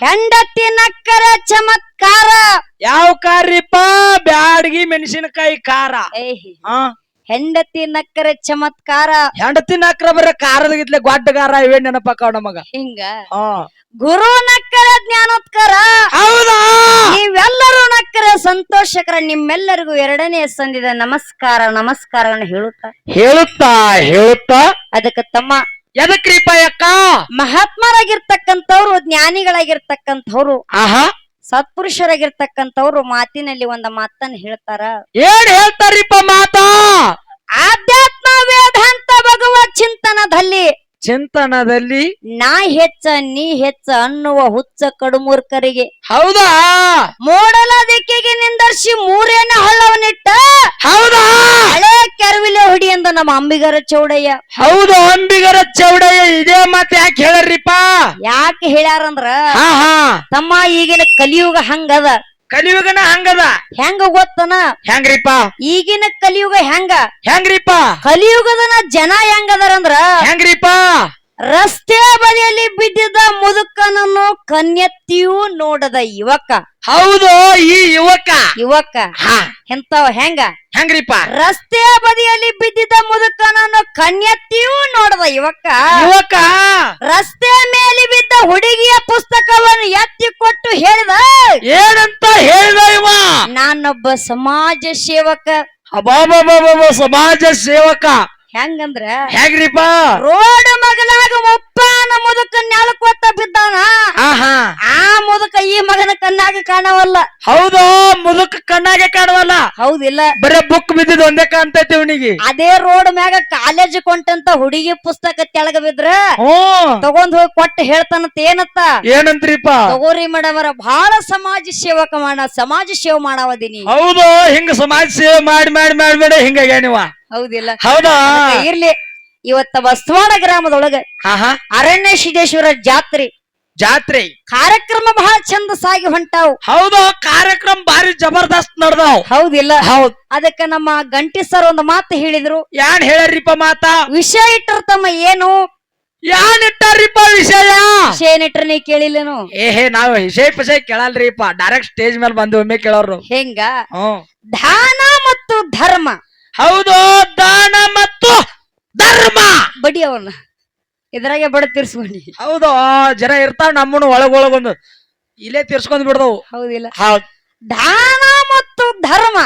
ಹೆಂಡತಿ ನಕ್ಕರ ಚಮತ್ಕಾರ. ಯಾವ ಕಾರ್ರಿಪ್ಪ? ಬ್ಯಾಡಗಿ ಮೆಣಸಿನಕಾಯಿ ಖಾರ. ಹಾ ಹೆಂಡತಿ ನಕ್ಕರ ಚಮತ್ಕಾರ. ಹೆಂಡತಿ ನಕ್ಕರ ಬರ ಖಾರದಗಿತ್ಲೆ ಗೊಡ್ಡಗಾರ ಇವೇ ನೆನಪಾಕಾವ್ ನಮಗ? ಹಿಂಗ. ಹಾ ಗುರು ನಕ್ಕರ ಜ್ಞಾನೋತ್ಕರ ಹೌದಾ? ನೀವೆಲ್ಲರೂ ನಕ್ಕರ ಸಂತೋಷಕರ ನಿಮ್ಮೆಲ್ಲರಿಗೂ ಎರಡನೇ ಸಂದಿದ ನಮಸ್ಕಾರ ನಮಸ್ಕಾರವನ್ನು ಹೇಳುತ್ತಾ? ಹೇಳುತ್ತಾ ಹೇಳುತ್ತಾ? ಅದಕ್ಕೆ ತಮ್ಮ ಎದಕ್ರಿಪ್ಪ ಅಕ್ಕ ಮಹಾತ್ಮರಾಗಿರ್ತಕ್ಕಂಥವ್ರು ಜ್ಞಾನಿಗಳಾಗಿರ್ತಕ್ಕಂಥವ್ರು ಆಹಾ. ಸತ್ಪುರುಷರಾಗಿರ್ತಕ್ಕಂಥವ್ರು ಮಾತಿನಲ್ಲಿ ಒಂದ ಮಾತನ್ನ ಹೇಳ್ತಾರ. ಏನ್ ಹೇಳ್ತಾರಿಪ್ಪ ಮಾತಾ? ಆಧ್ಯಾತ್ಮ ವೇದಾಂತ ಭಗವ ಚಿಂತನದಲ್ಲಿ? ಚಿಂತನದಲ್ಲಿ ನಾ ಹೆಚ್ಚ ನೀ ಹೆಚ್ಚ ಅನ್ನುವ ಹುಚ್ಚ ಕಡುಮೂರ್ಖರಿಗೆ ಹೌದಾ? ಮೂಡಲ ದಿಕ್ಕಿಗೆ ನಿಂದರ್ಸಿ ಮೂರೇನ ಹಳ್ಳವನ್ನಿಟ್ಟ ಹೌದಾ ಹಳೆ ನಮ್ಮ ಅಂಬಿಗರ ಚೌಡಯ್ಯ. ಹೌದು ಅಂಬಿಗರ ಚೌಡಯ್ಯ ಇದೇ ಮಾತ್ ಯಾಕೆ ಹೇಳರಿಪ್ಪ ಯಾಕೆ ಹೇಳ್ಯಾರಂದ್ರ ಹಾ ಹಾ. ತಮ್ಮ ಈಗಿನ ಕಲಿಯುಗ ಹಂಗದ. ಕಲಿಯುಗನ ಹಂಗದ? ಹೆಂಗ ಗೊತ್ತನ? ಹೆಂಗ್ರಿಪ್ಪ? ಈಗಿನ ಕಲಿಯುಗ ಹೆಂಗ? ಹೆಂಗ್ರಿಪ್ಪ? ಕಲಿಯುಗದನ ಜನ ಹೆಂಗದಾರಂದ್ರ? ಹೆಂಗ್ರಿಪ್ಪ? ರಸ್ತೆ ಬದಿಯಲ್ಲಿ ಬಿದ್ದಿದ್ದ ಮುದುಕನನ್ನು ಕನ್ಯತ್ತಿಯೂ ನೋಡದ ಯುವಕ. ಹೌದು ಈ ಯುವಕ. ಯುವಕ. ಹಾ. ಎಂತವ ಹೆಂಗ? ಹೆಂಗ್ರಿಪ್ಪ? ರಸ್ತೆ ಬದಿಯಲ್ಲಿ ಬಿದ್ದಿದ್ದ ಮುದುಕನನ್ನು ಕನ್ಯತ್ತಿಯೂ ನೋಡದ ಯುವಕ. ಯುವಕ. ರಸ್ತೆ ಮೇಲೆ ಬಿದ್ದ ಹುಡುಗಿಯ ಪುಸ್ತಕವನ್ನು ಎತ್ತಿ ಕೊಟ್ಟು ಹೇಳಿದ. ಏನಂತ ಹೇಳಿದ ಇವ? ನಾನೊಬ್ಬ ಸಮಾಜ ಸೇವಕ. ಅಬಾಬಾಬಾಬಾ ಸಮಾಜ ಸೇವಕ. ಹೆಂಗಂದ್ರ ಹೆಂಗ್ರಿಪ್ಪ? ರೋಡ್ ಮಗನಾಗ ನಮ್ಮ ಮುದುಕ ನೆಲಕೊತ್ತ ಬಿದ್ದಾನ? ಆಹಾ. ಆ ಮುದುಕ ಈ ಮಗನ ಕಣ್ಣಾಗಿ ಕಾಣವಲ್ಲ. ಹೌದಾ ಮುದುಕ ಕಣ್ಣಾಗೆ ಕಾಣವಲ್ಲ. ಹೌದಿಲ್ಲ. ಬರೇ ಬುಕ್ ಬಿದ್ದಿದ್ ಒಂದೇ ಕಾಣ್ತೈತಿ ಅವನಿಗೆ ಅದೇ ರೋಡ್ ಮ್ಯಾಗ ಕಾಲೇಜ್ ಕೊಂಟಂತ ಹುಡುಗಿ ಪುಸ್ತಕ ತೆಳಗ ಬಿದ್ರ ತಗೊಂಡ್ ಹೋಗಿ ಕೊಟ್ಟು ಹೇಳ್ತಾನಂತ ಏನತ್ತ? ಏನಂತ್ರಿಪ್ಪ ತಗೋರಿ ಮೇಡಮ್ ಅವರ ಬಹಳ ಸಮಾಜ ಸೇವಕ ಮಾಡ ಸಮಾಜ ಸೇವೆ ಮಾಡಾವದೀನಿ. ಹೌದು ಹಿಂಗ ಸಮಾಜ ಸೇವೆ ಮಾಡಿ ಮಾಡಿ ಮಾಡಿ ಮಾಡಿ ಹಿಂಗಾಗ್ಯ ನೀವ. ಹೌದಿಲ್ಲ. ಹೌದಾ? ಇರ್ಲಿ ಇವತ್ತ ಬಸವಾಡ ಗ್ರಾಮದೊಳಗ ಅರಣ್ಯ ಸಿದ್ದೇಶ್ವರ ಜಾತ್ರೆ. ಜಾತ್ರೆ. ಕಾರ್ಯಕ್ರಮ ಬಹಳ ಚಂದ ಸಾಗಿ ಹೊಂಟಾವ್. ಹೌದು ಕಾರ್ಯಕ್ರಮ ಬಾರಿ ಜಬರ್ದಸ್ತ್ ನಡ್ದಾವ್. ಹೌದಿಲ್ಲ? ಹೌದ್. ಅದಕ್ಕ ನಮ್ಮ ಗಂಟಿ ಸರ್ ಒಂದು ಮಾತು ಹೇಳಿದ್ರು. ಯಾನ್ ಹೇಳ್ಯಾರಿಪ್ಪ ಮಾತಾ? ವಿಷಯ ಇಟ್ಟರು ತಮ್ಮ ಏನು? ಯಾನ್ ಇಟ್ಟಾರಿಪ್ಪ ವಿಷಯ? ವಿಷಯ ಇಟ್ರ ನೀ ಕೇಳಿಲ್ಲನು? ಏ ಹೇ ನಾವ್ ವಿಷಯ ಪಿಷಯ ಕೇಳಲ್ರಿಪ್ಪ. ಡೈರೆಕ್ಟ್ ಸ್ಟೇಜ್ ಮೇಲೆ ಬಂದು ಒಮ್ಮೆ ಕೇಳೋರು. ಹೆಂಗ? ಹ್ಮ್ ದಾನ ಮತ್ತು ಧರ್ಮ. ಹೌದು ದಾನ ಮತ್ತು ಧರ್ಮ. ಬಡಿ ಅವನ್ನ ಇದ್ರಾಗೆ ಬಡ ತೀರ್ಸ್ಕೊಂಡಿ. ಹೌದು ಜನ ಇರ್ತಾವ ನಮ್ಮನ್ನು ಒಳಗೊಳಗೊಂದು ಇಲ್ಲೇ ತೀರ್ಸ್ಕೊಂಡ್ ಬಿಡ್ದವು. ಹೌದಿಲ್ಲ. ಹೌದು. ದಾನ ಮತ್ತು ಧರ್ಮ.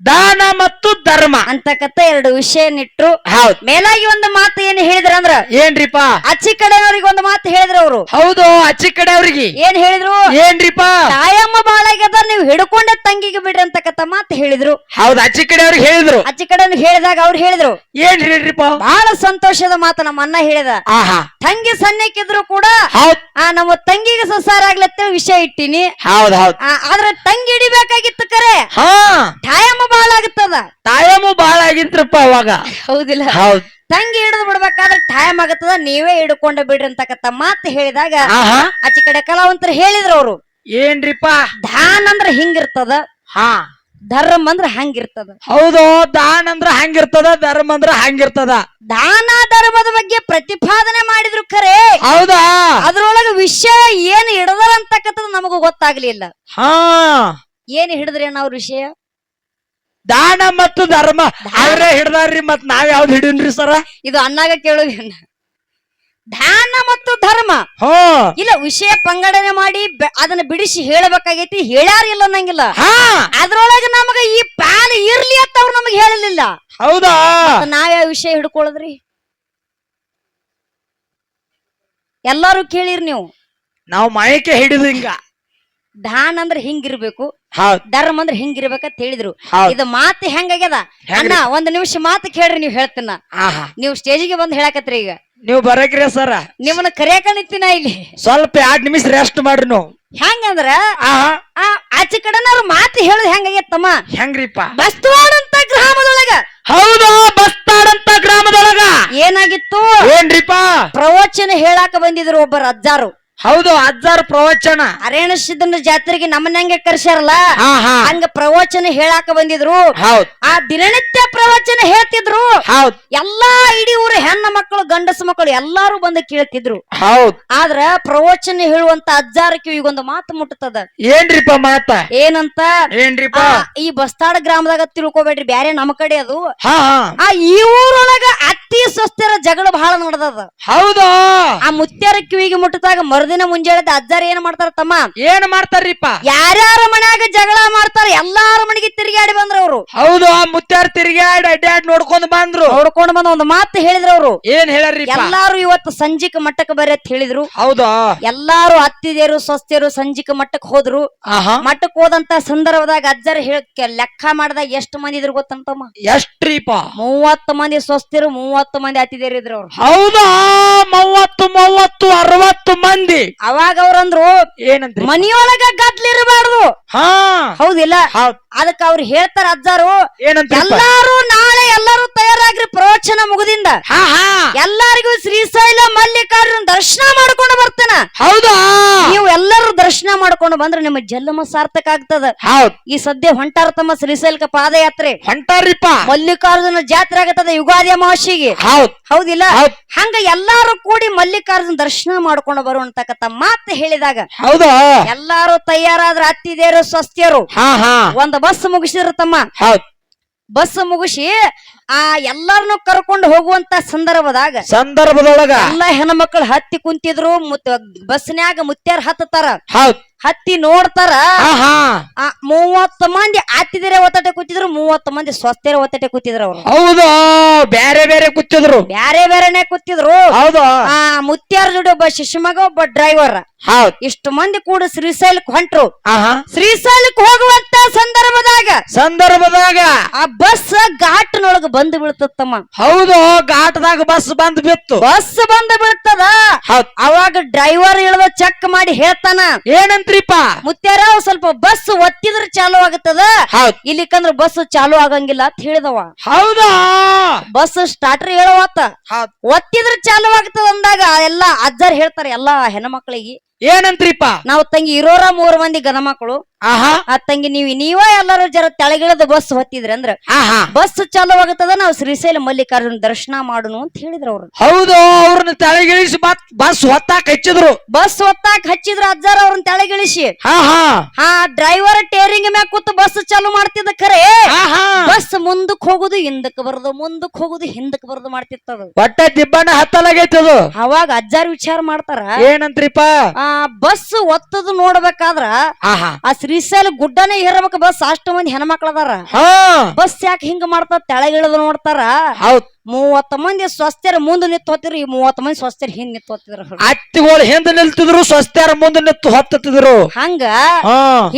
ದಾನ ಮತ್ತು ಧರ್ಮ. ಅಂತಕತ್ತ ಎರಡು ವಿಷಯ ನಿಟ್ರು ಹೌದ್. ಮೇಲಾಗಿ ಒಂದು ಮಾತು ಏನು ಹೇಳಿದ್ರ ಅಂದ್ರ ಏನ್ರಿಪ? ಅಚ್ಚಿ ಕಡೆನವ್ರಿಗೆ ಒಂದು ಮಾತು ಹೇಳಿದ್ರು ಅವರು. ಹೌದು ಅಚ್ಚಿ ಕಡೆ ಅವ್ರಿಗೆ ಏನ್ ಹೇಳಿದ್ರು? ಏನ್ರಿಪ? ತಾಯಮ್ಮ ಬಾಳಾಗ್ಯದ ನೀವು ಹಿಡ್ಕೊಂಡ ತಂಗಿಗೆ ಬಿಡ್ರಿ ಅಂತಕತ್ತ ಮಾತು ಹೇಳಿದ್ರು. ಹೌದ್ ಅಚ್ಚಿ ಕಡೆ ಅವ್ರಿಗೆ ಹೇಳಿದ್ರು. ಅಚ್ಚಿ ಕಡೆ ಹೇಳಿದಾಗ ಅವ್ರು ಹೇಳಿದ್ರು. ಏನ್ ಹೇಳ್ರಿಪ ಬಹಳ ಸಂತೋಷದ ಮಾತು ನಮ್ಮ ಅಣ್ಣ ಹೇಳಿದ. ಆಹಾ. ತಂಗಿ ಸನ್ಯಕ್ಕಿದ್ರು ಕೂಡ ಹೌದ್. ಆ ನಮ್ಮ ತಂಗಿಗೆ ಸಂಸಾರ ಆಗ್ಲತ್ತ ವಿಷಯ ಇಟ್ಟಿನಿ. ಹೌದ್ ಹೌದ್. ಆ, ಆದ್ರೆ ತಂಗಿ ಹಿಡಿಬೇಕಾಗಿತ್ತು ಕರೆ. ಹಾ. ತಾಯಮ್ಮ ಟೈಮು ಬಾಳ ಆಗಿತ್ರಪ್ಪ ಅವಾಗ. ಹೌದಿಲ್ಲ. ಹೌದ್. ತಂಗಿ ಹಿಡಿದು ಬಿಡ್ಬೇಕಾದ್ರೆ ಟೈಮ್ ಆಗತ್ತದ ನೀವೇ ಹಿಡ್ಕೊಂಡ ಬಿಡ್ರಿ ಅಂತಕತ್ತ ಮಾತು ಹೇಳಿದಾಗ ಆಹಾ. ಆಚೆ ಕಡೆ ಕಲಾವಂತರು ಹೇಳಿದ್ರು ಅವರು. ಏನ್ರಿಪ್ಪ? ಧಾನ್ ಅಂದ್ರ ಹಿಂಗಿರ್ತದ ಹಾ. ಧರ್ಮ ಅಂದ್ರ ಹಂಗಿರ್ತದ. ಹೌದು ದಾನ ಅಂದ್ರ ಹಂಗಿರ್ತದ ಧರ್ಮ ಅಂದ್ರ ಹಂಗಿರ್ತದ. ದಾನ ಧರ್ಮದ ಬಗ್ಗೆ ಪ್ರತಿಪಾದನೆ ಮಾಡಿದ್ರು ಖರೆ. ಹೌದಾ? ಅದ್ರೊಳಗ ವಿಷಯ ಏನ್ ಹಿಡದರ ಅಂತಕ್ಕಂಥದ್ದು ನಮಗೂ ಗೊತ್ತಾಗ್ಲಿಲ್ಲ. ಹಾ. ಏನ್ ಹಿಡಿದ್ರಿ ಅವ್ರ ವಿಷಯ? ದಾನ ಮತ್ತು ಧರ್ಮ ಅವರೇ ಹಿಡ್ದಾರ್ರಿ ಮತ್ ನಾವ್ ಯಾವ್ದು ಹಿಡೀನ್ರಿ ಸರ? ಇದು ಅನ್ನಾಗ ಕೇಳೋದ್ರಿ ದಾನ ಮತ್ತು ಧರ್ಮ. ಹೋ. ಇಲ್ಲ ವಿಷಯ ಪಂಗಡನೆ ಮಾಡಿ ಬೆ- ಅದನ್ನ ಬಿಡಿಸಿ ಹೇಳಬೇಕಾಗೈತಿ ಹೇಳ್ಯಾರ ಇಲ್ಲ ಅನ್ನಂಗಿಲ್ಲ. ಹಾ. ಅದ್ರೊಳಗ ನಮಗ ಈ ಪಾಲ್ ಇರ್ಲಿ ಅಂತ ಅವ್ರು ನಮಗೆ ಹೇಳಲಿಲ್ಲ. ಹೌದಾ? ನಾವ್ಯಾವ ವಿಷಯ ಹಿಡ್ಕೊಳ್ಳೋದ್ರಿ? ಎಲ್ಲಾರು ಕೇಳಿರಿ ನೀವು. ನಾವು ಮಯಕ್ಕೆ ಹಿಡಿದು ಹಿಂಗ. ದಾನ ಅಂದ್ರೆ ಹಿಂಗಿರ್ಬೇಕು. ಧರ್ಮ ಅಂದ್ರೆ ಹಿಂಗಿರ್ಬೇಕಂತ ಹೇಳಿದ್ರು. ಇದು ಮಾತು ಹೆಂಗಾಗ್ಯದ? ಅಣ್ಣ ಒಂದ್ ನಿಮಿಷ ಮಾತು ಕೇಳ್ರಿ ನೀವ್ ಹೇಳ್ತೀನ. ಆಹಾ. ನೀವು ಸ್ಟೇಜಿಗೆ ಬಂದ್ ಹೇಳಕತ್ರಿ ಈಗ. ನೀವು ಬರಕ್ರಿ ಸರ. ನಿಮ್ಮನ್ನ ಕರಿಯಾಕ ನಿಂತಿನ ಇಲ್ಲಿ. ಸ್ವಲ್ಪ ಎರಡ್ ನಿಮಿಷ ರೆಸ್ಟ್ ಮಾಡ್ರಿ ನೀವು. ಹೆಂಗಂದ್ರ? ಆಚೆ ಕಡೆನವ್ರ ಮಾತು ಹೇಳುದು ಹೆಂಗಾಗ್ಯತ್ತಮ್ಮ? ಹೆಂಗ್ರಿಪ್ಪ? ಬಸ್ತವಾಡ ಅಂತ ಗ್ರಾಮದೊಳಗ. ಹೌದು ಬಸ್ತಾಡಂತ ಗ್ರಾಮದೊಳಗ. ಏನಾಗಿತ್ತು? ಏನ್ರಿಪ್ಪ? ಪ್ರವಚನ ಹೇಳಾಕ ಬಂದಿದ್ರು ಒಬ್ಬರ ರಜ್ಜಾರು. ಹೌದು ಅಜ್ಜಾರ್ ಪ್ರವಚನ. ಅರೇಣ ಸಿದ್ಧನ ಜಾತ್ರೆಗೆ ನಮ್ಮನ್ಯಂಗೆ ಕರ್ಸ್ಯಾರಲ್ಲ? ಹಾ ಹಾ. ಹಂಗ ಪ್ರವಚನ ಹೇಳಾಕ ಬಂದಿದ್ರು. ಹೌದ್. ಆ ದಿನನಿತ್ಯ ಪ್ರವಚನ ಹೇಳ್ತಿದ್ರು. ಹೌದ್. ಎಲ್ಲಾ ಇಡೀ ಊರ ಹೆಣ್ಣ ಮಕ್ಕಳು ಗಂಡಸ ಮಕ್ಕಳು ಎಲ್ಲಾರು ಬಂದು ಕೇಳ್ತಿದ್ರು. ಹೌದ್. ಆದ್ರ ಪ್ರವಚನ ಹೇಳುವಂತ ಅಜ್ಜಾರ ಕಿವಿಗೊಂದು ಮಾತು ಮುಟ್ಟತದ ಏನ್ರಿಪ್ಪ ಮಾತ? ಏನಂತ? ಏನ್ರಿಪ್ಪ? ಆ, ಈ ಬಸ್ತಾಡ ಗ್ರಾಮದಾಗ ತಿಳ್ಕೊಬೇಡ್ರಿ ಬ್ಯಾರೆ ನಮ್ಮ ಕಡೆ ಅದು. ಹಾ ಹಾ. ಆ ಈ ಊರೊಳಗ ಅತಿ ಸ್ವಸ್ಥರ ಜಗಳ ಬಹಳ ನಡೆದದ. ಹೌದು? ಆ ಮುತ್ಯಾರ ಕಿವಿಗೆ ಮುಟ್ಟದಾಗ ಮರುದಿನ ಮುಂಜಾನೆ ಅಜ್ಜಾರ ಏನ್ ಮಾಡ್ತಾರ ತಮ್ಮ? ಏನ್ ಮಾಡ್ತಾರ್ರಿಪ್ಪ? ಯಾರ್ಯಾರ ಮನ್ಯಾಗ ಜಗಳ ಮಾಡ್ತಾರ ಎಲ್ಲಾರ ಮನೆಗೆ ತಿರುಗಾಡಿ ಬಂದ್ರ ಅವ್ರು. ಹೌದು ಆ ಮುತ್ತಾರ ತಿರುಗಾಡಿ ಅಡ್ಡಾಡ್ ನೋಡ್ಕೊಂಡ್ ಬಂದ್ರು. ನೋಡ್ಕೊಂಡು ಬಂದ ಒಂದು ಮಾತು ಹೇಳಿದ್ರ ಅವ್ರು. ಏನ್ ಹೇಳಾರ್ರಿ ಎಲ್ಲಾರು ಇವತ್ತು ಸಂಜಿಕ ಮಟ್ಟಕ್ಕೆ ಬರ್ರಿ ಅಂತ ಹೇಳಿದ್ರು. ಹೌದಾ? ಎಲ್ಲಾರು ಅತ್ತಿದೇರು ಸ್ವಸ್ಥರು ಸಂಜಿಕ ಮಟ್ಟಕ್ಕೆ ಹೋದ್ರು. ಮಟ್ಟಕ್ಕೆ ಹೋದಂತ ಸಂದರ್ಭದಾಗ ಅಜ್ಜರ ಹೇಳಕ್ಕೆ ಲೆಕ್ಕ ಮಾಡಿದಾಗ ಎಷ್ಟು ಮಂದಿ ಇದ್ರು ಗೊತ್ತಂತಮ್ಮ? ಎಷ್ಟ್ರೀಪ ಮೂವತ್ತು ಮಂದಿ ಸ್ವಸ್ಥರು ಮೂವತ್ತು ಮಂದಿ ಅತ್ತಿದೇರು ಇದ್ರು ಅವ್ರು. ಹೌದಾ? ಮೂವತ್ತು ಮೂವತ್ತು ಅರವತ್ತು ಮಂದಿ. ಅವಾಗ ಅವ್ರಂದ್ರು ಏನಂತ್ರಿ? ಮನಿಯೊಳಗ ಗದ್ಲಿರಬಾರ್ದು ಹಾ. ಹೌದಿಲ್ಲ? ಹೌದ್. ಅದಕ್ಕ ಅವ್ರು ಹೇಳ್ತಾರ ಅಜ್ಜಾರು ಏನಂತ ಎಲ್ಲಾರು ನಾಳೆ ಎಲ್ಲಾರು ತಯಾರಾಗ್ರಿ ಪ್ರವಚನ ಮುಗುದಿಂದ. ಹಾ ಹಾ. ಎಲ್ಲಾರಿಗೂ ಶ್ರೀಶೈಲ ಮಲ್ಲಿಕಾರ್ಜುನ ದರ್ಶನ ಮಾಡ್ಕೊಂಡು ಬರ್ತೇನ. ಹೌದಾ? ನೀವು ಎಲ್ಲರೂ ದರ್ಶನ ಮಾಡ್ಕೊಂಡು ಬಂದ್ರೆ ನಿಮ್ಮ ಜನ್ಮ ಸಾರ್ಥಕ ಆಗ್ತದ. ಹೌದ್. ಈ ಸದ್ಯ ಹೊಂಟಾರ ತಮ್ಮ ಶ್ರೀಶೈಲಕ ಪಾದಯಾತ್ರೆ. ಹೊಂಟಾರಿಪ್ಪ. ಮಲ್ಲಿಕಾರ್ಜುನ ಜಾತ್ರೆ ಆಗತ್ತದ ಯುಗಾದಿ ಅಮಾವಾಸ್ಯೆಗೆ. ಹೌದ್. ಹೌದಿಲ್ಲ? ಹೌದ್. ಹಂಗ ಎಲ್ಲಾರು ಕೂಡಿ ಮಲ್ಲಿಕಾರ್ಜುನ ದರ್ಶನ ಮಾಡ್ಕೊಂಡು ಬರುವಂತಕ್ಕಂತ ಮಾತು ಹೇಳಿದಾಗ. ಹೌದಾ? ಎಲ್ಲಾರು ತಯಾರಾದ್ರ ಅತ್ತಿದೇರು ಸ್ವಸ್ತಿಯರು. ಹಾ ಹಾ. ಒಂದ್ ಬಸ್ ಮುಗಿಸಿದ್ರು ತಮ್ಮ ಹೌದ್. ಬಸ್ ಮುಗಿಸಿ ಆ ಎಲ್ಲಾರನು ಕರ್ಕೊಂಡು ಹೋಗುವಂತ ಸಂದರ್ಭದಾಗ ಸಂದರ್ಭದೊಳಗ ಎಲ್ಲಾ ಹೆಣ್ಮಕ್ಳು ಹತ್ತಿ ಕುಂತಿದ್ರು ಮುತ್ ಬಸ್ನ್ಯಾಗ ಮುತ್ಯಾರ ಹತ್ತತಾರ. ಹೌದ್. ಹತ್ತಿ ನೋಡ್ತಾರ. ಮೂವತ್ತು ಮಂದಿ ಹತ್ತಿದರೆ ಒತ್ತಟೆ ಕೂತಿದ್ರು ಮೂವತ್ತು ಮಂದಿ ಸ್ವಸ್ಥರ ಒತ್ತಟೆ ಕೂತಿದ್ರು ಅವರು. ಹೌದು ಬೇರೆ ಬೇರೆ ಕೂತಿದ್ರು. ಬೇರೆ ಬೇರೆನೆ ಕೂತಿದ್ರು. ಹೌದು. ಆ ಮುತ್ಯಾರ ಜೋಡಿ ಒಬ್ಬ ಶಿಶುಮಗ ಒಬ್ಬ ಡ್ರೈವರ್ ಹೌದ್. ಇಷ್ಟು ಮಂದಿ ಕೂಡ ಶ್ರೀಶೈಲಕ್ ಹೊಂಟ್ರು. ಶ್ರೀಶೈಲಕ್ ಹೋಗುವಂತ ಸಂದರ್ಭದಾಗ ಸಂದರ್ಭದಾಗ. ಆ ಬಸ್ ಘಾಟ್ನೊಳಗ ಬಂದು ಬೀಳ್ತತ್ತಮ್ಮ. ಹೌದು ಘಾಟ್ದಾಗ ಬಸ್ ಬಂದ್ ಬಿತ್ತು. ಬಸ್ ಬಂದು ಬೀಳ್ತದ. ಹೌದ್. ಅವಾಗ ಡ್ರೈವರ್ ಇಳ್ದ ಚೆಕ್ ಮಾಡಿ ಹೇಳ್ತಾನ. ಏನಂತ್ರಿಪ್ಪ ಮುತ್ಯಾರ ಸ್ವಲ್ಪ ಬಸ್ ಒತ್ತಿದ್ರ ಚಾಲು ಆಗತ್ತದ? ಹೌದ್. ಇಲ್ಲಿಕಂದ್ರ ಬಸ್ ಚಾಲು ಆಗಂಗಿಲ್ಲ ಅಂತ ಹೇಳಿದವ. ಹೌದಾ? ಬಸ್ ಸ್ಟಾರ್ಟರ್ ಹೇಳವತ್ತ. ಹೌದ್. ಒತ್ತಿದ್ರ ಚಾಲು ಆಗ್ತದ ಅಂದಾಗ ಎಲ್ಲಾ ಅಜ್ಜರ್ ಹೇಳ್ತಾರೆ ಎಲ್ಲಾ ಹೆಣ್ಮಕ್ಳಿಗೆ. ಏನಂತ್ರಿಪ್ಪ? ನಾವು ತಂಗಿ ಇರೋರ ಮೂರ್ ಮಂದಿ ಗಣಮಕ್ಳು ಆಹಾ. ಅತ್ತಂಗಿ ನೀವು ನೀವ್ ಎಲ್ಲಾರು ಜರ ತೆಳಗಿಳದ ಬಸ್ ಹೊತ್ತಿದ್ರಿ ಅಂದ್ರ ಆಹಾ. ಬಸ್ ಚಾಲು ಆಗತ್ತದ ನಾವು ಶ್ರೀಶೈಲ ಮಲ್ಲಿಕಾರ್ಜುನ ದರ್ಶನ ಮಾಡುನು ಅಂತ ಹೇಳಿದ್ರು ಅವ್ರು. ಹೌದು ಅವ್ರನ್ನ ತೆಳಗಿಳಿಸಿ ಬಸ್ ಹೊತ್ತಾಕ ಹಚ್ಚಿದ್ರು. ಬಸ್ ಹೊತ್ತಾಕ ಹಚ್ಚಿದ್ರ ಅಜ್ಜಾರ ಅವ್ರನ್ನ ತೆಳಗಿಳಿಸಿ ಹಾ ಡ್ರೈವರ್ ಟೇರಿಂಗ್ ಮ್ಯಾಗ ಕೂತು ಬಸ್ ಚಾಲು ಮಾಡ್ತಿದ್ದ ಖರೆ. ಬಸ್ ಮುಂದಕ್ ಹೋಗುದು ಹಿಂದಕ್ ಬರೋದು ಮುಂದಕ್ ಹೋಗುದು ಹಿಂದಕ್ ಬರೋದು ಮಾಡ್ತಿತ್ತದ ಒಟ್ಟ ದಿಬ್ಬಣ್ಣ ಹತ್ತಲಾಗೈತದು ಅವಾಗ ಅಜ್ಜಾರ್ ವಿಚಾರ ಮಾಡ್ತಾರ. ಏನಂತ್ರಿಪ್ಪ? ಆ ಬಸ್ ಒತ್ತದು ನೋಡ್ಬೇಕಾದ್ರ ಆಹಾ. ಆ ಶ್ರೀಶೈಲ ಗುಡ್ಡನೇ ಏರ್ಬೇಕು ಬಸ್ ಅಷ್ಟು ಮಂದಿ ಹೆಣ್ಮಕ್ಳ ಅದಾರ. ಬಸ್ ಯಾಕೆ ಹಿಂಗ ಮಾಡ್ತಾರ ತೆಳಗಿಳಿದು ನೋಡ್ತಾರ. ಹೌದ್. ಮೂವತ್ತ ಮಂದಿ ಸ್ವಸ್ಥರ ಮುಂದೆ ನಿಂತು ಹೋತಿದ್ರು ಈ ಮೂವತ್ತ ಮಂದಿ ಸ್ವಸ್ಥರ ಹಿಂದ್ ನಿಂತು ಹೋತಿದ್ರು ಅತ್ತಿಗಳು ಹಿಂದ ನಿಲ್ತಿದ್ರು ಸ್ವಸ್ಥರ ಮುಂದೆ ನಿಂತು ಹೊತ್ತಿದ್ರು ಹಂಗ?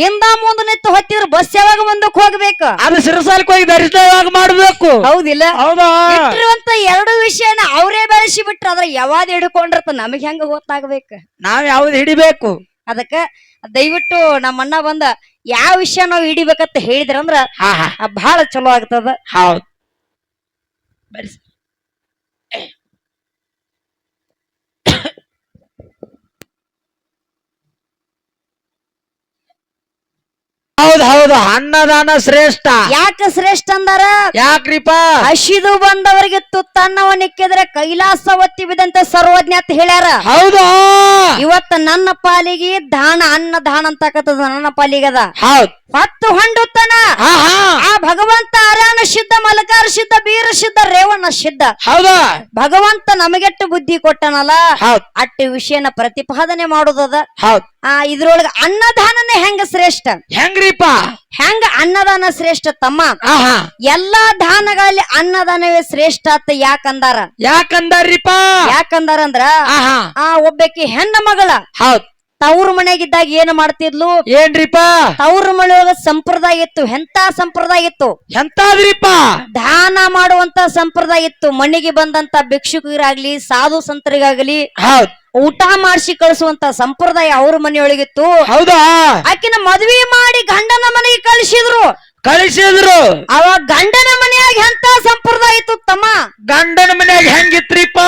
ಹಿಂದ ಮುಂದೆ ನಿಂತು ಹೊತ್ತಿದ್ರು ಬಸ್ ಯಾವಾಗ ಮುಂದಕ್ಕೆ ಹೋಗ್ಬೇಕು? ಅದು ಸಿರಸಾಲಕ್ಕೆ ಹೋಗಿ ದರ್ಶನ ಯಾವಾಗ ಮಾಡ್ಬೇಕು? ಹೌದಿಲ್ಲ? ಹೌದಾ? ಇಟ್ಟಿರುವಂತ ಎರಡು ವಿಷಯನ ಅವರೇ ಬೆಳೆಸಿ ಬಿಟ್ರ ಅದ್ರ ಯಾವಾಗ ಹಿಡ್ಕೊಂಡಿರ್ತ ನಮಗ್ ಹೆಂಗ ಗೊತ್ತಾಗ್ಬೇಕು? ನಾವ್ ಯಾವ್ದು ಹಿಡಿಬೇಕು? ಅದಕ್ಕ ದಯವಿಟ್ಟು ನಮ್ಮ ಅಣ್ಣ ಬಂದ ಯಾವ ವಿಷಯ ನಾವು ಹಿಡಿಬೇಕಂತ ಹೇಳಿದ್ರಂದ್ರ ಹಾ ಹಾ. ಆ ಬಹಳ ಚಲೋ ಆಗ್ತದ. ಹೌದ್. ಬರ್ರಿ ಹೌದ್ ಹೌದು ಅನ್ನದಾನ ಶ್ರೇಷ್ಠ. ಯಾಕ ಶ್ರೇಷ್ಠ ಅಂದರ? ಯಾಕ್ರಿಪ? ಹಸಿದು ಬಂದವರಿಗೆ ತುತ್ತನ್ನವ ನಿಕ್ಕಿದ್ರೆ ಕೈಲಾಸ ಒತ್ತಿ ಬಿದಂತೆ ಸರ್ವಜ್ಞ ಅಂತ ಹೇಳ್ಯಾರ. ಹೌದು? ಇವತ್ತ ನನ್ನ ಪಾಲಿಗೆ ದಾನ ಅನ್ನ ದಾನ ಕತ್ತದ ನನ್ನ ಪಾಲಿಗೆ ಅದ. ಹೌದ್. ಹತ್ತು ಹೊಂಡುತ್ತನ? ಆ ಭಗವಂತ ಅರಾನ ಸಿದ್ಧ ಮಲಕಾರ ಸಿದ್ಧ ಬೀರ ಸಿದ್ಧ ರೇವಣ ಸಿದ್ಧ. ಹೌದಾ? ಭಗವಂತ ನಮಗೆಟ್ಟು ಬುದ್ಧಿ ಕೊಟ್ಟನಲ್ಲ? ಹೌದ್. ಅಟ್ಟು ವಿಷಯನ ಪ್ರತಿಪಾದನೆ ಮಾಡೋದದ. ಹೌದ್. ಆ ಇದ್ರೊಳಗ ಅನ್ನದಾನನೇ ಹೆಂಗ ಶ್ರೇಷ್ಠ? ಹೆಂಗ್ರಿಪ್ಪ ಹೆಂಗ ಅನ್ನದಾನ ಶ್ರೇಷ್ಠ ತಮ್ಮ? ಆಹಾ. ಎಲ್ಲಾ ದಾನಗಳಲ್ಲಿ ಅನ್ನದಾನವೇ ಶ್ರೇಷ್ಠ ಅಂತ ಯಾಕಂದಾರ? ಯಾಕಂದಾರ್ರಿಪ್ಪ? ಯಾಕಂದಾರ ಅಂದ್ರ ಆಹಾ. ಆ ಒಬ್ಬಾಕಿ ಹೆಣ್ಣ ಮಗಳ. ಹೌದ್. ತವ್ರ ಮನೆಯಾಗಿದ್ದಾಗ ಏನ್ ಮಾಡ್ತಿದ್ಲು? ಏನ್ರಿಪ ತವ್ರ ಮನೆಯೊಳಗ ಸಂಪ್ರದಾಯ ಇತ್ತು ಎಂತ ಸಂಪ್ರದಾಯ ಇತ್ತು? ಎಂತಾದ್ರಿಪ್ಪ? ದಾನ ಮಾಡುವಂತ ಸಂಪ್ರದಾಯ ಇತ್ತು. ಮನೆಗೆ ಬಂದಂತ ಭಿಕ್ಷುಕರಾಗ್ಲಿ ಸಾಧು ಸಂತರಿಗಾಗ್ಲಿ ಹೌದ್. ಊಟ ಮಾಡಿಸಿ ಕಳಿಸುವಂತ ಸಂಪ್ರದಾಯ ಅವ್ರ ಮನೆಯೊಳಗಿತ್ತು. ಹೌದಾ? ಆಕಿನ ಮದ್ವಿ ಮಾಡಿ ಗಂಡನ ಮನೆಗೆ ಕಳಿಸಿದ್ರು. ಕಳಿಸಿದ್ರು ಅವ ಗಂಡನ ಮನೆಯಾಗ ಎಂತ ಸಂಪ್ರದಾಯ ಇತ್ತು ತಮ್ಮ? ಗಂಡನ ಮನ್ಯಾಗ ಹೆಂಗಿತ್ರಿಪ್ಪ?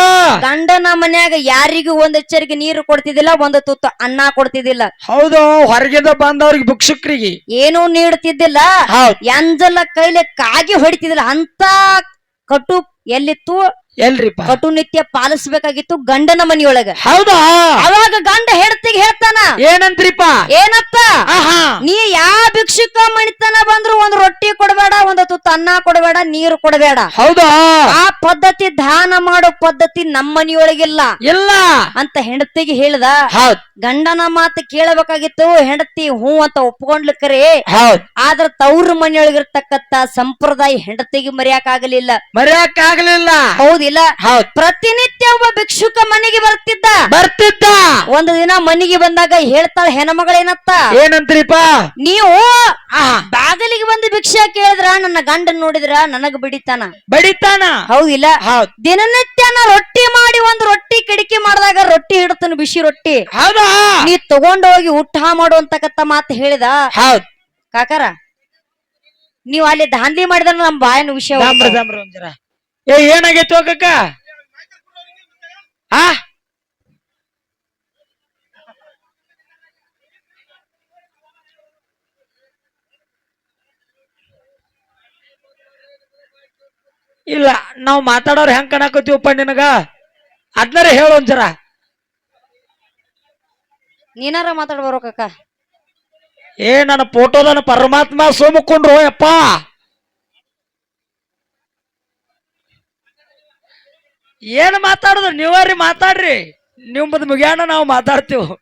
ಗಂಡನ ಮನ್ಯಾಗ ಯಾರಿಗೂ ಒಂದ್ ಎಚ್ಚರಿಗೆ ನೀರು ಕೊಡ್ತಿದ್ದಿಲ್ಲ ಒಂದು ತುತ್ತು ಅನ್ನ ಕೊಡ್ತಿದ್ದಿಲ್ಲ. ಹೌದು ಹೊರಗಿಂದ ಬಂದವ್ರಿಗೆ ಭಿಕ್ಷುಕ್ರಿಗೆ. ಏನೂ ನೀಡ್ತಿದ್ದಿಲ್ಲ. ಹೌದ್. ಎಂಜಲ ಕೈಲಿ ಕಾಗಿ ಹೊಡಿತಿದ್ದಿಲ್ಲ. ಅಂತ ಕಟು ಎಲ್ಲಿತ್ತು ಎಲ್ರಿಪ್ಪ? ಕಟುನಿತ್ಯ ಪಾಲಿಸಬೇಕಾಗಿತ್ತು ಗಂಡನ ಮನೆಯೊಳಗ. ಹೌದಾ? ಅವಾಗ ಗಂಡ ಹೆಡ್ತಿಗೆ ಹೇಳ್ತಾನ ಏನಂತ್ರಿಪ್ಪ? ಏನಪ್ಪ? ನೀ ಯಾವ ಭಿಕ್ಷುಕ ಮಣಿತನ ಬಂದ್ರು ಒಂದ್ ರೊಟ್ಟಿ ಕೊಡಬೇಡ ಒಂದ್ ತುತ್ತು ಅನ್ನ ಕೊಡಬೇಡ ನೀರು ಕೊಡಬೇಡ. ಹೌದಾ? ಆ ಪದ್ಧತಿ ದಾನ ಮಾಡೋ ಪದ್ಧತಿ ನಮ್ಮ ಮನೆಯೊಳಗಿಲ್ಲ. ಇಲ್ಲ. ಅಂತ ಹೆಂಡತಿಗೆ ಹೇಳ್ದ ಹೌದ್. ಗಂಡನ ಮಾತು ಕೇಳಬೇಕಾಗಿತ್ತು ಹೆಂಡತಿ ಹೂ ಅಂತ ಒಪ್ಕೊಂಡ್ಲಿಕ್ಕರಿ ಕರೆ ಹೌದ್. ಆದ್ರ ತವ್ರ ಮನೆಯೊಳಗಿರ್ತಕ್ಕಂತ ಸಂಪ್ರದಾಯ ಹೆಂಡತಿಗೆ ಮರೆಯಕ್ಕಾಗಲಿಲ್ಲ. ಮರ್ಯಾಕ ಆಗ್ಲಿಲ್ಲ ಹೌದಿಲ್ಲ? ಹೌದ್. ಪ್ರತಿನಿತ್ಯ ಒಬ್ಬ ಭಿಕ್ಷುಕ ಮನೆಗೆ ಬರ್ತಿದ್ದ? ಬರ್ತಿದ್ದ. ಒಂದು ದಿನ ಮನೆಗೆ ಬಂದಾಗ ಹೇಳ್ತಾಳ ಹೆಣ್ಮಗಳೇನತ್ತ ಏನಂತ್ರಿಪ್ಪ? ನೀವು ಬಾಗಿಲಿಗೆ ಬಂದು ಭಿಕ್ಷೆ ಕೇಳಿದ್ರ ನನ್ನ ಗಂಡನ್ ನೋಡಿದ್ರ ನನಗ ಬಿಡಿತಾನ. ಬಡಿತಾನ? ಹೌದಿಲ್ಲ? ಹೌದ್. ದಿನನಿತ್ಯ ನಾ ರೊಟ್ಟಿ ಮಾಡಿ ಒಂದು ರೊಟ್ಟಿ ಕಡಿಕೆ ಮಾಡಿದಾಗ ರೊಟ್ಟಿ ಹಿಡ್ತಾನ ಬಿಸಿ ರೊಟ್ಟಿ. ಹೌದಾ? ನೀ ತಗೊಂಡ್ ಹೋಗಿ ಊಟ ಮಾಡು ಅಂತಕತ್ತ ಮಾತು ಹೇಳಿದ? ಹೌದ್. ಕಾಕಾರ ನೀವ್ ಅಲ್ಲಿ ದಾಂಧಿ ಮಾಡಿದ್ರ ನಮ್ ಬಾಯನ ವಿಷಯ ಏ ಏನಾಗೈತಿ ಹೋಗಕ್ಕ? ಆ? ಇಲ್ಲ ನಾವು ಮಾತಾಡೋರು ಹೆಂಗ್ ಕಾಣಕತ್ತೀವಪ್ಪ ನಿನಗ? ಅದ್ನಾರ ಹೇಳು ಒಂದ್ಸರ ನೀನಾರ ಮಾತಾಡ್ಬಾರ ಏ ನನ್ನ ಫೋಟೋದನ ಪರಮಾತ್ಮ ಸೋಮಕೊಂಡ್ರು ಯಪ್ಪ ಏನ್ ಮಾತಾಡುದು? ನೀವರಿ ಮಾತಾಡ್ರಿ. ನಿಮ್ಮದು ಮುಗ್ಯಾಣ ನಾವು ಮಾತಾಡ್ತೀವಿ.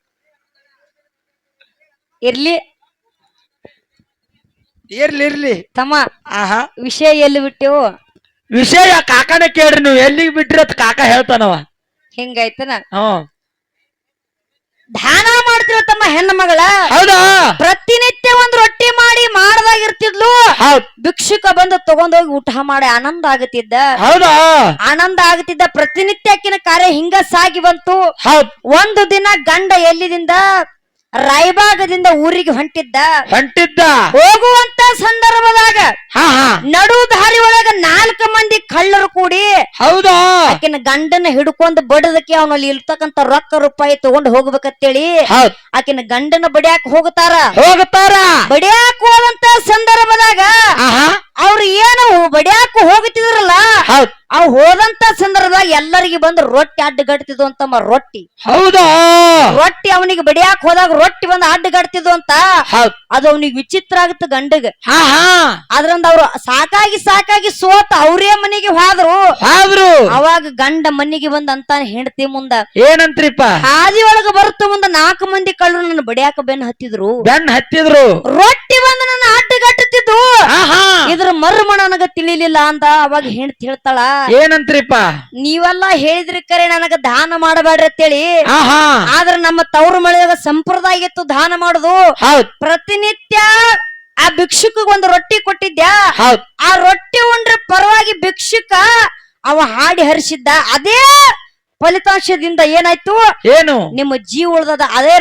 ಇರ್ಲಿ. ಇರ್ಲಿ ಇರ್ಲಿ. ತಮ್ಮ ಆಹಾ. ವಿಷಯ ಎಲ್ಲಿ ಬಿಟ್ಟೆವು? ವಿಷಯ ಕಾಕನ ಕೇಳ್ರಿ ನೀವು. ಎಲ್ಲಿಗೆ ಬಿಟ್ರಿ ಅಂತ ಕಾಕ ಹೇಳ್ತಾನವ. ಹಿಂಗಾಯ್ತನ? ಹ್ಮ್. ದಾನ ಮಾಡ್ತಿರೋ ತಮ್ಮ ಹೆಣ್ಣ ಮಗಳ ಹೌದಾ? ಪ್ರತಿನಿತ್ಯ ಒಂದ್ ರೊಟ್ಟಿ ಮಾಡಿ ಮಾಡದಾಗಿರ್ತಿದ್ಲು. ಹೌದ್. ಭಿಕ್ಷುಕ ಬಂದು ತಗೊಂಡೋಗಿ ಊಟ ಮಾಡಿ ಆನಂದ ಆಗುತ್ತಿದ್ದ ಹೌದಾ? ಆನಂದ ಆಗುತ್ತಿದ್ದ ಪ್ರತಿನಿತ್ಯ ಆಕಿನ ಕಾರ್ಯ ಹಿಂಗ ಸಾಗಿ ಬಂತು. ಹೌದ್. ಒಂದು ದಿನ ಗಂಡ ಎಲ್ಲಿದಿಂದ ರಾಯಬಾಗದಿಂದ ಊರಿಗೆ ಹೊಂಟಿದ್ದ. ಹೊಂಟಿದ್ದ. ಹೋಗುವಂತ ಸಂದರ್ಭದಾಗ ನಡು ದಾರಿ ಒಳಗ ನಾಲ್ಕು ಮಂದಿ ಕಳ್ಳರು ಕೂಡಿ ಹೌದಾ? ಆಕಿನ ಗಂಡನ ಹಿಡ್ಕೊಂಡು ಬಡದಕ್ಕೆ ಅವನಲ್ಲಿ ಇರ್ತಕ್ಕಂತ ರೊಕ್ಕ ರೂಪಾಯಿ ತಗೊಂಡ್ ಹೋಗ್ಬೇಕಂತೇಳಿ ಆಕಿನ ಗಂಡನ ಬಡಿಯಾಕ ಹೋಗ್ತಾರ ಹೋಗತಾರ ಬಡಿಯಾಕ ಹೋದಂತ ಸಂದರ್ಭದಾಗ ಅವ್ರು ಏನು ಬಡಿಯಾಕ ಹೋಗ್ತಿದ್ರಲ್ಲ ಅವ್ ಹೋದಂತ ಸಂದರ್ಭದಾಗ ಎಲ್ಲರಿಗೆ ಬಂದು ರೊಟ್ಟಿ ಅಡ್ಡಗಡ್ತಿದ್ವು ಅಂತಮ್ಮ ರೊಟ್ಟಿ. ಹೌದಾ? ರೊಟ್ಟಿ ಅವನಿಗೆ ಬಡಿಯಾಕ ಹೋದಾಗ ರೊಟ್ಟಿ ಬಂದು ಅಡ್ಡಗಡ್ತಿದ್ವು ಅಂತ? ಅದು ಅವನಿಗೆ ವಿಚಿತ್ರ ಆಗುತ್ತೆ ಗಂಡಗ. ಅದ್ರಂದ ಅವ್ರು ಸಾಕಾಗಿ ಸಾಕಾಗಿ ಸೋತ ಅವ್ರೇ ಮನೆಗೆ ಹೋದ್ರು. ಆದ್ರು ಅವಾಗ ಗಂಡ ಮನೆಗೆ ಬಂದ ಅಂತ ಹೆಂಡತಿ ಮುಂದ ಏನಂತ್ರಿಪ್ಪ? ಹಾದಿ ಒಳಗ ಬರುತ್ತ ಮುಂದ ನಾಲ್ಕು ಮಂದಿ ಕಳ್ಳರು ನನ್ನ ಬಡಿಯಾಕ ಬೆನ್ ಹತ್ತಿದ್ರು. ಬೆನ್ ಹತ್ತಿದ್ರು. ರೊಟ್ಟಿ ಬಂದು ನನ್ನ ಅಡ್ಡಗಟ್ಟುತ್ತಿದ್ದು ಮರ್ಮ ನನಗ ತಿಳಿಲಿಲ್ಲ ಅಂತ ಅವಾಗ ಹೆಣ್ ಹೇಳ್ತಾಳ ಏನಂತ್ರಿಪ್ಪ? ನೀವೆಲ್ಲ ಹೇಳಿದ್ರಿ ಕರೆ ನನಗ ದಾನ ಮಾಡಬೇಡ್ರಿ ಅಂತೇಳಿ. ಆಹಾ. ಆದ್ರ ನಮ್ಮ ತವ್ರ ಮಳೆಯಾಗ ಸಂಪ್ರದಾಯ ಇತ್ತು ದಾನ ಮಾಡುದು. ಹೌದ್. ಪ್ರತಿನಿತ್ಯ ಆ ಭಿಕ್ಷುಕ ಒಂದು ರೊಟ್ಟಿ ಕೊಟ್ಟಿದ್ಯಾ? ಹೌದ್. ಆ ರೊಟ್ಟಿ ಉಂಡ್ರೆ ಪರವಾಗಿ ಭಿಕ್ಷುಕ ಅವ ಹಾಡಿ ಹರಿಸಿದ್ದ. ಅದೇ ಫಲಿತಾಂಶದಿಂದ ಏನಾಯ್ತು? ಏನು? ನಿಮ್ಮ ಜೀವ ಉಳ್ದದ. ಅದೇ